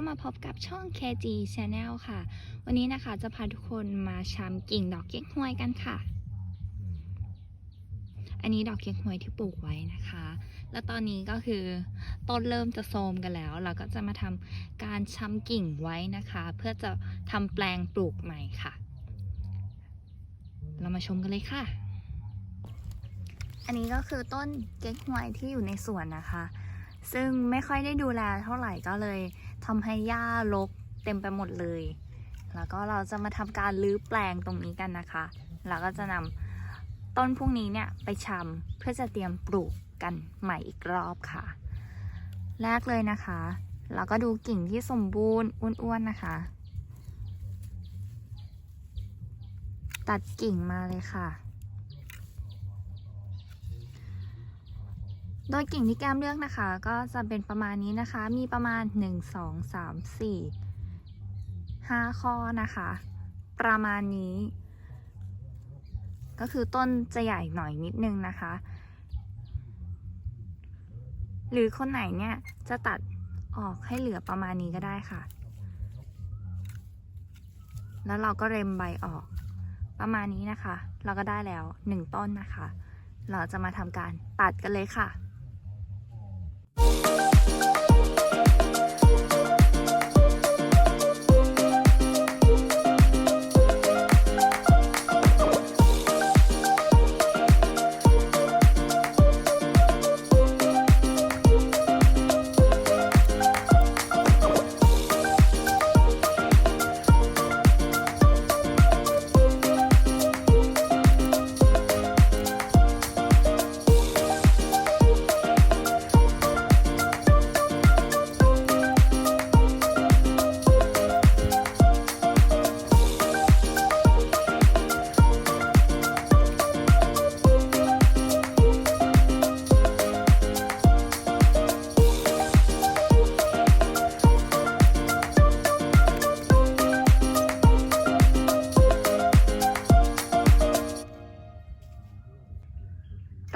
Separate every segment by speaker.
Speaker 1: ก็มาพบกับช่อง KG Channel ค่ะ วันนี้นะคะจะพาทุกคนมาชมกิ่งดอกเก๊กฮวยกันค่ะ อันนี้ดอกเก๊กฮวยที่ปลูกไว้นะคะ แล้วตอนนี้ก็คือต้นเริ่มจะโทรมกันแล้ว เราก็จะมาทำการช้ำกิ่งไว้นะคะ เพื่อจะทำแปลงปลูกใหม่ค่ะ เรามาชมกันเลยค่ะ อันนี้ก็คือต้นเก๊กฮวยที่อยู่ในสวนนะคะซึ่งไม่ค่อยได้ดูแลเท่าไหร่ก็เลย ทำให้หญ้ารกเต็มไปหมดเลย แล้วก็เราจะมาทำการรื้อแปลงตรงนี้กันนะคะเราก็จะนำต้นพวกนี้เนี่ยไปชำเพื่อจะเตรียมปลูกกันใหม่อีกรอบค่ะ แรกเลยนะคะ เราก็ดูกิ่งที่สมบูรณ์อ้วนๆนะคะ ตัดกิ่งมาเลยค่ะ โดยกิ่งที่แก้มเลือกนะคะ ก็จะเป็นประมาณนี้นะคะ มีประมาณ 1 2 3 4 5 ข้อนะคะ ประมาณนี้ ก็คือต้นจะใหญ่หน่อยนิดนึงนะคะ หรือคนไหนเนี่ยจะตัดออกให้เหลือประมาณนี้ก็ได้ค่ะ แล้วเราก็เร็มใบออก ประมาณนี้นะคะ เราก็ได้แล้วหนึ่งต้นนะคะ เราจะมาทำการตัดกันเลยค่ะ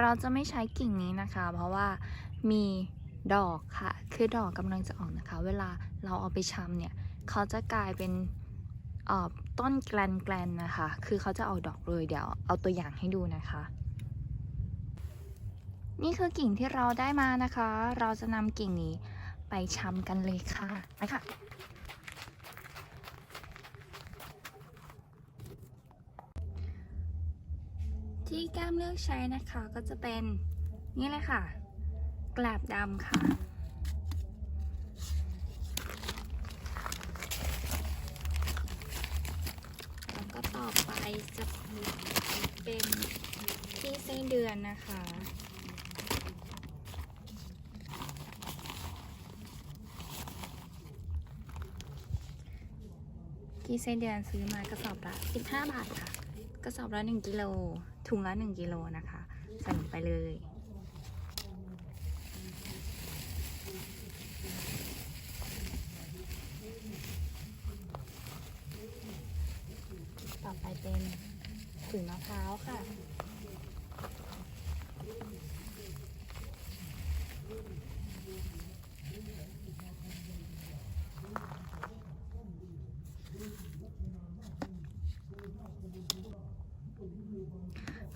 Speaker 1: เราจะไม่ใช้กิ่งนี้นะคะ เพราะว่ามีดอกค่ะ คือดอกกำลังจะออกนะคะ เวลาเราเอาไปชำเนี่ย เขาจะกลายเป็นต้นแกลนแกลนๆนะคะ คือเขาจะออกดอกเลยเดี๋ยวเอาตัวอย่างให้ดูนะคะ นี่คือกิ่งที่เราได้มานะคะ เราจะนำกิ่งนี้ไปชำกันเลยค่ะไปค่ะ ที่แก้มเลือกใช้นะคะก็จะเป็นนี่เลยค่ะ กลาบดำค่ะ แล้วก็ต่อไปจะเป็นที่ไส้เดือนนะคะที่ไส้เดือนซื้อมากระสอบละ 15 บาทค่ะ กระสอบละ1กิโลถุงละ1กิโลนะคะใส่ลงไปเลยต่อไปเป็นขุยมะพร้าวค่ะ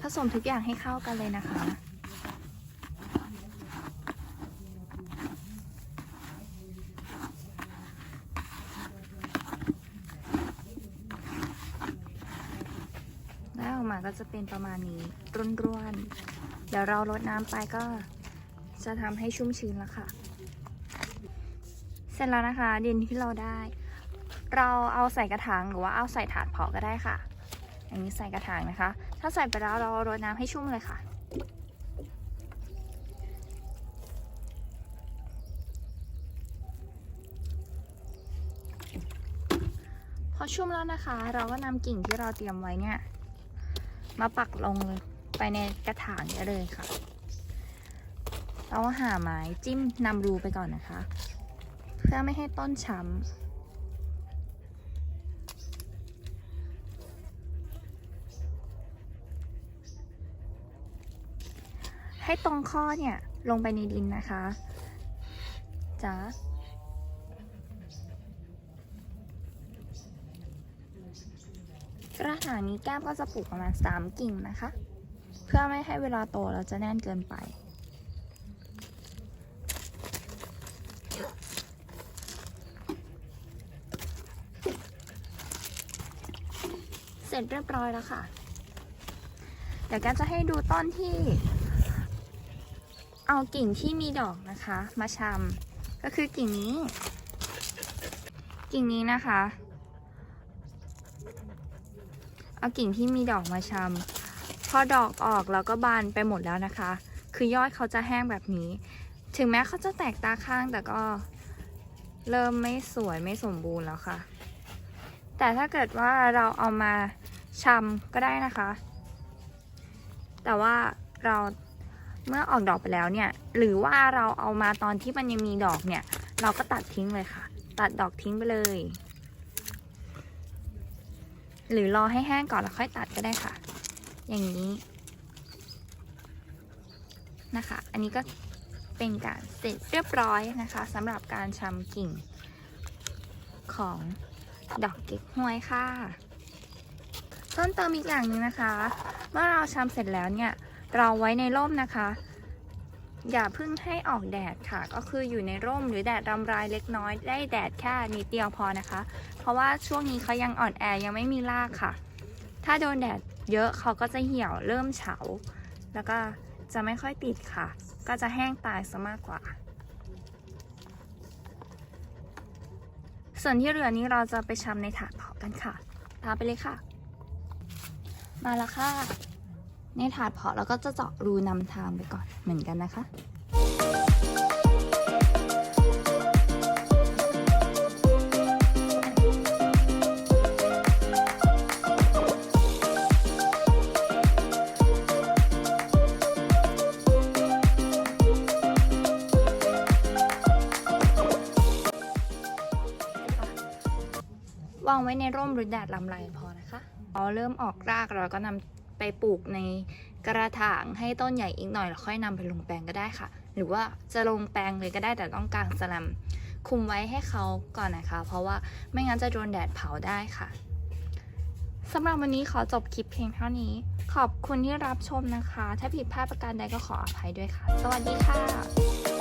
Speaker 1: ผสมทุกอย่างให้เข้ากันเลยนะคะได้ออกมาก็จะเป็นประมาณนี้ร่วนๆ เดี๋ยวเราลดน้ำไปก็จะทำให้ชุ่มชื้นแล้วค่ะ เสร็จแล้วนะคะดินที่เราได้ เราเอาใส่กระถางหรือว่าเอาใส่ถาดเพาะก็ได้ค่ะ อันนี้ใส่กระถางนะคะ ถ้าใส่ไปแล้วเรารดน้ำให้ชุ่มเลยค่ะ พอชุ่มแล้วนะคะ เราก็นำกิ่งที่เราเตรียมไว้เนี่ย มาปักลงเลยไปในกระถางนี้เลยค่ะ เราหาไม้จิ้มนำรูไปก่อนนะคะ เพื่อไม่ให้ต้นช้ำ ให้ตรงข้อเนี่ยลงไปในดินนะคะจ้ากระหางนี้แก้มก็จะปลูกประมาณ 3 กิ่งนะคะ เพื่อไม่ให้เวลาโตเราจะแน่นเกินไป เสร็จเรียบร้อยแล้วค่ะ เดี๋ยวแก้มจะให้ดูต้นที่ เอากิ่งที่มีดอกนะคะ มาชำก็คือกิ่งนี้ กิ่งนี้นะคะ เอากิ่งที่มีดอกมาชำพอดอกออกแล้วก็บานไปหมดแล้วนะคะ คือยอดเขาจะแห้งแบบนี้ ถึงแม้เขาจะแตกตาข้างแต่ก็เริ่มไม่สวยไม่สมบูรณ์แล้วค่ะ แต่ถ้าเกิดว่าเราเอามาชำก็ได้นะคะ แต่ว่าเรา เมื่อออกดอกไปแล้วเนี่ย หรือว่าเราเอามาตอนที่มันยังมีดอกเนี่ย เราก็ตัดทิ้งเลยค่ะ ตัดดอกทิ้งไปเลย หรือรอให้แห้งก่อนแล้วค่อยตัดก็ได้ค่ะ อย่างนี้นะคะ อันนี้ก็เป็นการเสร็จเรียบร้อยนะคะสำหรับการชำกิ่งของดอกเก๊กฮวยค่ะ เพิ่มเติมอีกอย่างหนึ่งนะคะ เมื่อเราชำเสร็จแล้วเนี่ย เราไว้ในร่มนะคะ อย่าเพิ่งให้ออกแดดค่ะ ก็คืออยู่ในร่มหรือแดดรำไรเล็กน้อย ได้แดดแค่นิดเดียวพอนะคะ เพราะว่าช่วงนี้เขายังอ่อนแอยังไม่มีรากค่ะ ถ้าโดนแดดเยอะเขาก็จะเหี่ยวเริ่มเฉา แล้วก็จะไม่ค่อยติดค่ะ ก็จะแห้งตายซะมากกว่า ส่วนที่เหลือนี้เราจะไปชำในถาดเผากันค่ะ ตามไปเลยค่ะ มาแล้วค่ะ ในถาดเพาะเราก็จะเจาะรูนำทางไปก่อนเหมือนกันนะคะวางไว้ในร่มหรือแดดลำไรพอนะคะ พอเริ่มออกรากเราก็นำ ไปปลูกในกระถางให้ต้นใหญ่อีกหน่อยแล้วค่อยนำไปลงแปลงก็ได้ค่ะ หรือว่าจะลงแปลงเลยก็ได้แต่ต้องกางสลัมคุมไว้ให้เขาก่อนนะคะ เพราะว่าไม่งั้นจะโดนแดดเผาได้ค่ะสำหรับวันนี้ขอจบคลิปเพียงเท่านี้ ขอบคุณที่รับชมนะคะ ถ้าผิดพลาดประการใดก็ขออภัยด้วยค่ะ สวัสดีค่ะ